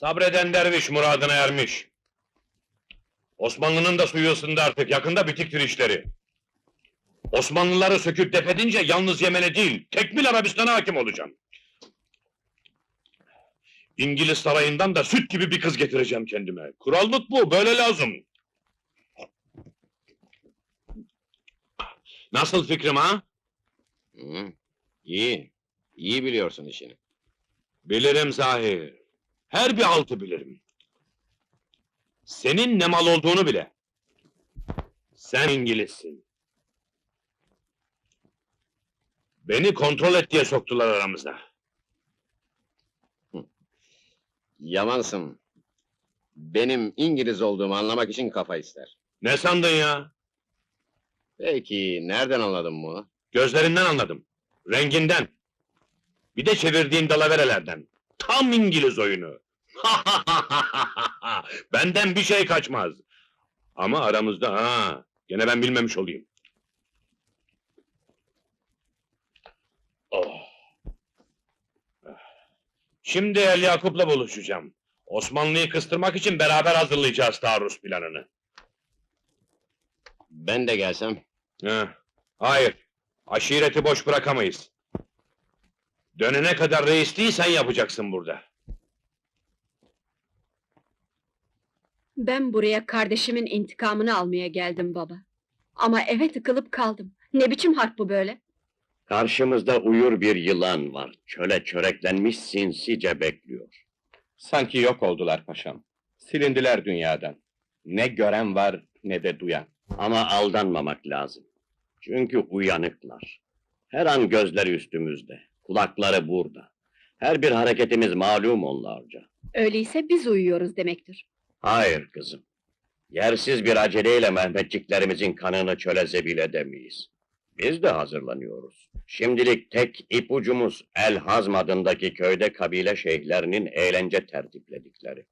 Sabreden derviş muradına ermiş. Osmanlı'nın da suyu ısındı artık, yakında bitiktir işleri. Osmanlıları söküp defedince yalnız Yemen'e değil, tekmil Arabistan'a hakim olacağım. İngiliz sarayından da süt gibi bir kız getireceğim kendime. Kurallık bu, böyle lazım. Nasıl fikrim ha? Hı, iyi. İyi biliyorsun işini. Bilirim Zahir. Her bir altı bilirim. Senin ne mal olduğunu bile. Sen İngilizsin. Beni kontrol et diye soktular aramıza. Yamansın. Benim İngiliz olduğumu anlamak için kafa ister. Ne sandın ya? Peki, nereden anladın bunu? Gözlerinden anladım. Renginden. Bir de çevirdiğin dalaverelerden. Tam İngiliz oyunu. Benden bir şey kaçmaz. Ama aramızda ha. Gene ben bilmemiş olayım. Oh. Şimdi El Yakup'la buluşacağım. Osmanlı'yı kıstırmak için beraber hazırlayacağız taarruz planını. Ben de gelsem. Ha, hayır. Aşireti boş bırakamayız. Dönene kadar reisliği sen yapacaksın burada. Ben buraya kardeşimin intikamını almaya geldim baba. Ama eve tıkılıp kaldım. Ne biçim harp bu böyle? Karşımızda uyur bir yılan var. Çöle çöreklenmiş sinsice bekliyor. Sanki yok oldular paşam. Silindiler dünyadan. Ne gören var ne de duyan. Ama aldanmamak lazım. Çünkü uyanıklar. Her an gözleri üstümüzde. Kulakları burada. Her bir hareketimiz malum onlarca. Öyleyse biz uyuyoruz demektir. Hayır kızım. Yersiz bir aceleyle Mehmetçiklerimizin kanını çöle zebil edemeyiz. Biz de hazırlanıyoruz. Şimdilik tek ipucumuz El Hazm adındaki köyde kabile şeyhlerinin eğlence tertipledikleri.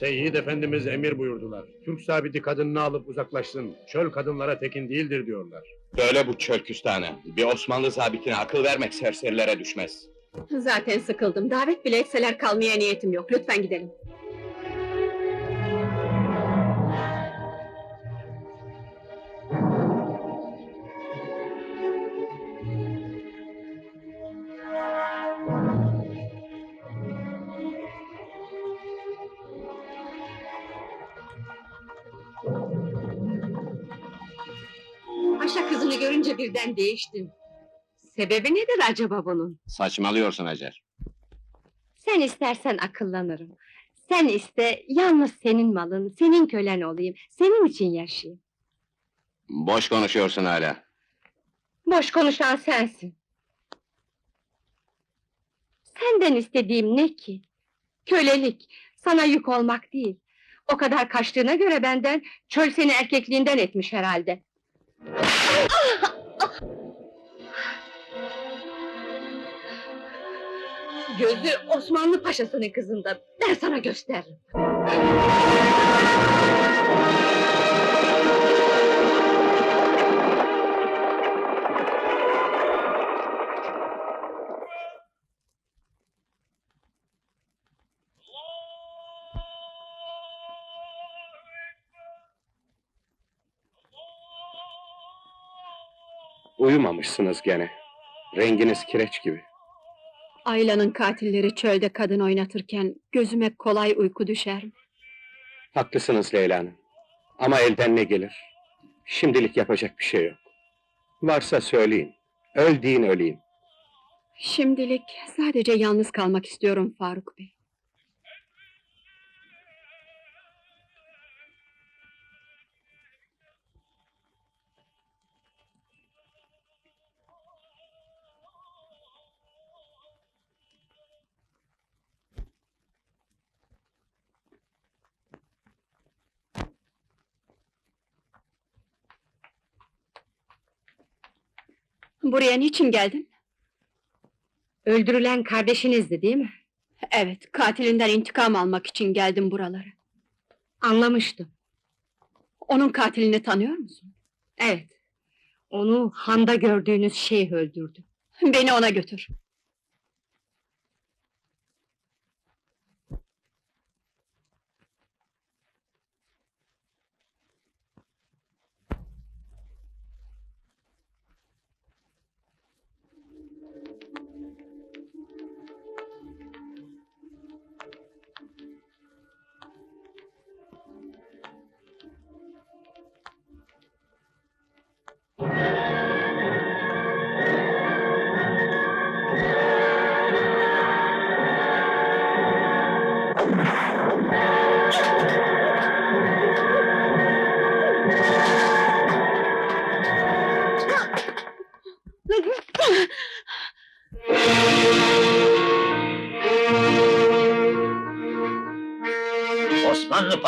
Seyyid Efendimiz emir buyurdular. Türk sabiti kadınını alıp uzaklaşsın. Çöl kadınlara tekin değildir diyorlar. Böyle bu çöl küstahına. Bir Osmanlı zabitine akıl vermek serserilere düşmez. Zaten sıkıldım. Davet bile etseler kalmaya niyetim yok. Lütfen gidelim. Görünce birden değiştin. Sebebi nedir acaba bunun? Saçmalıyorsun Hacer. Sen istersen akıllanırım. Sen iste, yalnız senin malın, senin kölen olayım, senin için yaşayayım. Boş konuşuyorsun hala. Boş konuşan sensin. Senden istediğim ne ki? Kölelik, sana yük olmak değil. O kadar kaçtığına göre benden, çöl seni erkekliğinden etmiş herhalde. Gözü Osmanlı paşasının kızında, ben sana gösteririm. Uyumamışsınız gene. Renginiz kireç gibi. Ayla'nın katilleri çölde kadın oynatırken gözüme kolay uyku düşer. Haklısınız Leyla Hanım. Ama elden ne gelir? Şimdilik yapacak bir şey yok. Varsa söyleyin. Öl deyin öleyim. Şimdilik sadece yalnız kalmak istiyorum Faruk Bey. Buraya niçin geldin? Öldürülen kardeşinizdi değil mi? Evet, katilinden intikam almak için geldim buralara. Anlamıştım. Onun katilini tanıyor musun? Evet. Onu handa gördüğünüz şey öldürdü. Beni ona götür.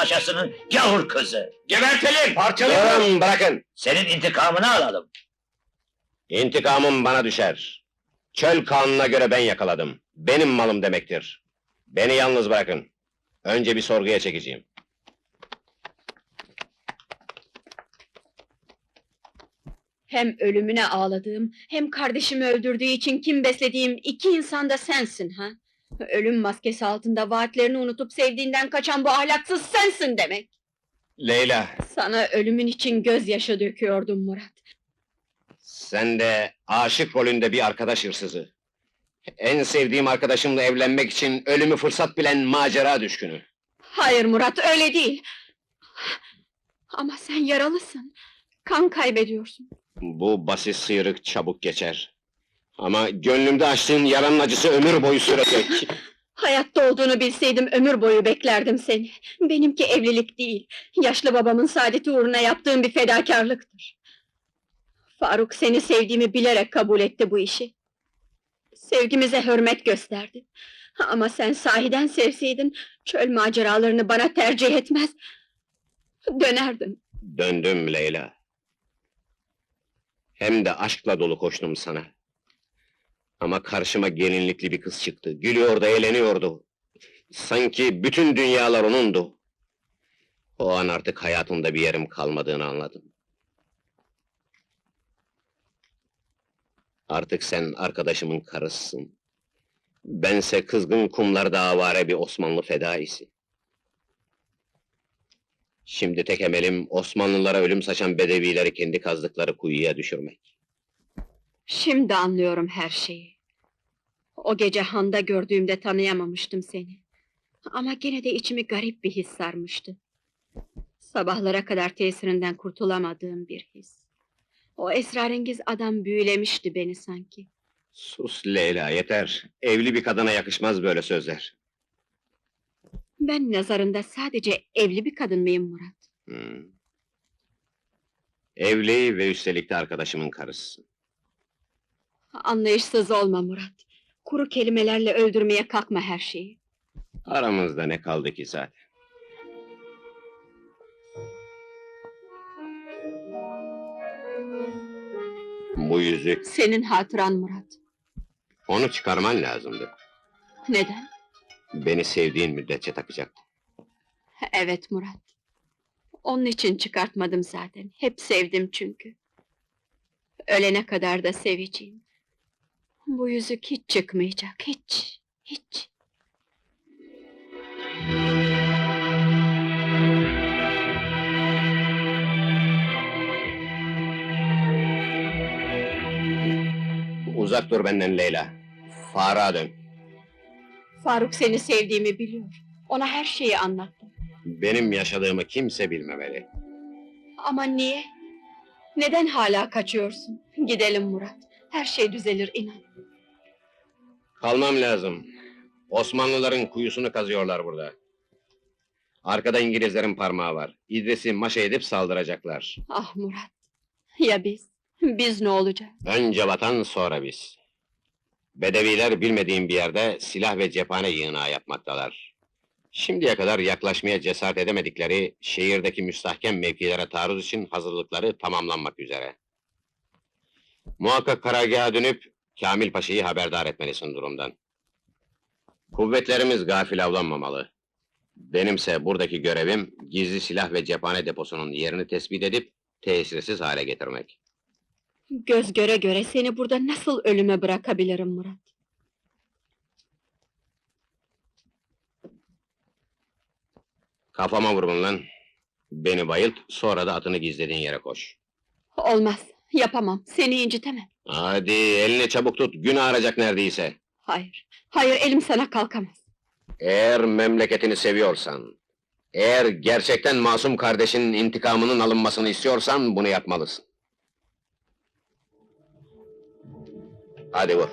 Paşasının gavur kızı. Gebertelim! Parçalayalım! Durun bırakın. Senin intikamını alalım. İntikamım bana düşer. Çöl kanununa göre ben yakaladım. Benim malım demektir. Beni yalnız bırakın. Önce bir sorguya çekeceğim. Hem ölümüne ağladığım, hem kardeşimi öldürdüğü için kim beslediğim iki insan da sensin ha? Ölüm maskesi altında vaatlerini unutup sevdiğinden kaçan bu ahlaksız sensin demek. Leyla, Sana ölümün için gözyaşı döküyordum Murat. sen de aşık rolünde bir arkadaş hırsızı. En sevdiğim arkadaşımla evlenmek için ölümü fırsat bilen macera düşkünü. Hayır Murat, öyle değil. Ama sen yaralısın. Kan kaybediyorsun. Bu basit sıyrık çabuk geçer. Ama gönlümde açtığın yaranın acısı ömür boyu sürecek. Hayatta olduğunu bilseydim ömür boyu beklerdim seni. Benimki evlilik değil, yaşlı babamın saadeti uğruna yaptığım bir fedakarlıktır. Faruk seni sevdiğimi bilerek kabul etti bu işi. Sevgimize hürmet gösterdi. Ama sen sahiden sevseydin, çöl maceralarını bana tercih etmez. Dönerdin. Döndüm Leyla. Hem de aşkla dolu koştum sana. Ama karşıma gelinlikli bir kız çıktı. Gülüyor da eğleniyordu. Sanki bütün dünyalar onundu. O an artık hayatımda bir yerim kalmadığını anladım. Artık sen arkadaşımın karısısın. Bense kızgın kumlarda avare bir Osmanlı fedaisi. Şimdi tek emelim Osmanlılara ölüm saçan bedevileri kendi kazdıkları kuyuya düşürmek. Şimdi anlıyorum her şeyi. O gece handa gördüğümde tanıyamamıştım seni. Ama gene de içimi garip bir his sarmıştı. Sabahlara kadar tesirinden kurtulamadığım bir his. O esrarengiz adam büyülemişti beni sanki. Sus Leyla, yeter. Evli bir kadına yakışmaz böyle sözler. Ben nazarında sadece evli bir kadın mıyım Murat? Hmm. Evli ve üstelik de arkadaşımın karısı. Anlayışsız olma Murat. Kuru kelimelerle öldürmeye kalkma her şeyi. Aramızda ne kaldı ki zaten? Bu yüzük, Senin hatıran Murat. onu çıkarman lazımdı. Neden? Beni sevdiğin müddetçe takacaktın. Evet Murat. Onun için çıkartmadım zaten. Hep sevdim çünkü. Ölene kadar da seveceğim. Bu yüzük hiç çıkmayacak, hiç, hiç. Uzak dur benden Leyla. Faruk'a dön. Faruk seni sevdiğimi biliyor. Ona her şeyi anlattım. Benim yaşadığımı kimse bilmemeli. Ama niye? Neden hala kaçıyorsun? Gidelim Murat. Her şey düzelir inan. Kalmam lazım. Osmanlıların kuyusunu kazıyorlar burada. Arkada İngilizlerin parmağı var. İdris'i maşa edip saldıracaklar. Ah Murat. Ya biz? Biz ne olacağız? Önce vatan sonra biz. Bedeviler bilmediğim bir yerde silah ve cephane yığınağı yapmaktalar. Şimdiye kadar yaklaşmaya cesaret edemedikleri şehirdeki müstahkem mevkilere taarruz için hazırlıkları tamamlanmak üzere. Muhakkak karargaha dönüp Kamil Paşa'yı haberdar etmelisin durumdan. Kuvvetlerimiz gafil avlanmamalı. Benimse buradaki görevim gizli silah ve cephane deposunun yerini tespit edip tesirsiz hale getirmek. Göz göre göre seni burada nasıl ölüme bırakabilirim Murat? Kafama vurun lan. Beni bayılt, sonra da atını gizlediğin yere koş. Olmaz. Yapamam. Seni incitemem. Hadi, elini çabuk tut, gün ağaracak neredeyse. Hayır. Hayır elim sana kalkamaz. Eğer memleketini seviyorsan, eğer gerçekten masum kardeşinin intikamının alınmasını istiyorsan bunu yapmalısın. Hadi vur.